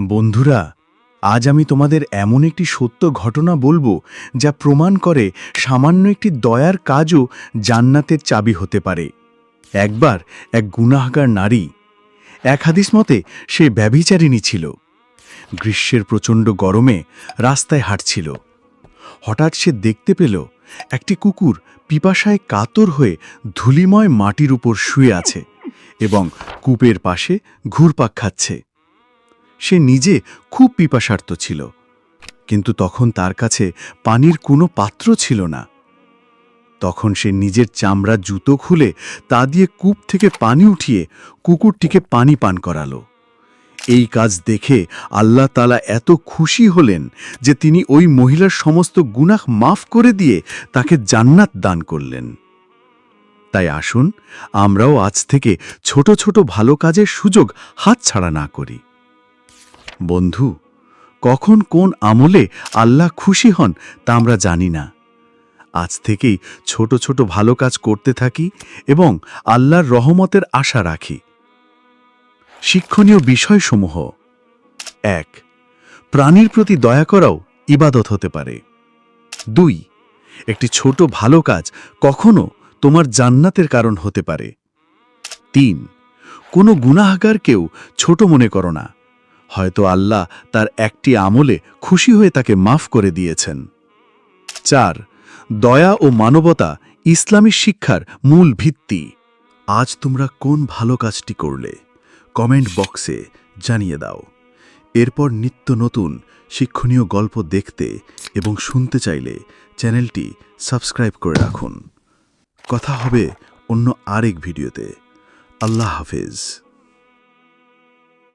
বন্ধুরা, আজ আমি তোমাদের এমন একটি সত্য ঘটনা বলব যা প্রমাণ করে সামান্য একটি দয়ার কাজও জান্নাতের চাবি হতে পারে। একবার এক গুনাহগার নারী, এক হাদিস মতে সে ব্যভিচারিণী ছিল। গ্রীষ্মের প্রচণ্ড গরমে রাস্তায় হাঁটছিল। হঠাৎ সে দেখতে পেল একটি কুকুর পিপাসায় কাতর হয়ে ধুলিময় মাটির উপর শুয়ে আছে এবং কূপের পাশে ঘুরপাক খাচ্ছে। সে নিজে খুব পিপাসার্থ ছিল। কিন্তু তখন তার কাছে পানির কোনো পাত্র ছিল না। তখন সে নিজের চামড়া জুতো খুলে তা দিয়ে কূপ থেকে পানি উঠিয়ে কুকুরটিকে পানি পান করালো। এই কাজ দেখে আল্লাহ তালা এত খুশি হলেন যে তিনি ওই মহিলার সমস্ত গুনাহ মাফ করে দিয়ে তাকে জান্নাত দান করলেন। তাই আসুন, আমরাও আজ থেকে ছোট ছোট ভালো কাজের সুযোগ হাতছাড়া না করি। বন্ধু, কখন কোন আমলে আল্লাহ খুশি হন তা আমরা জানি না। আজ থেকেই ছোট ছোট ভালো কাজ করতে থাকি এবং আল্লাহর রহমতের আশা রাখি। শিক্ষণীয় বিষয়সমূহ। এক, প্রাণীর প্রতি দয়া করাও ইবাদত হতে পারে। দুই, একটি ছোট ভালো কাজ কখনো তোমার জান্নাতের কারণ হতে পারে। তিন, কোনো গুনাহগারকেও ছোট মনে করো না। হয়তো আল্লাহ তার একটি আমলে খুশি হয়ে তাকে মাফ করে দিয়েছেন। চার, দয়া ও মানবতা ইসলামী শিক্ষার মূল ভিত্তি। আজ তোমরা কোন ভালো কাজটি করলে? কমেন্ট বক্সে জানিয়ে দাও। এরপর নিত্য নতুন শিক্ষণীয় গল্প দেখতে এবং শুনতে চাইলে চ্যানেলটি সাবস্ক্রাইব করে রাখুন। কথা হবে অন্য আরেক ভিডিওতে। আল্লাহ হাফেজ।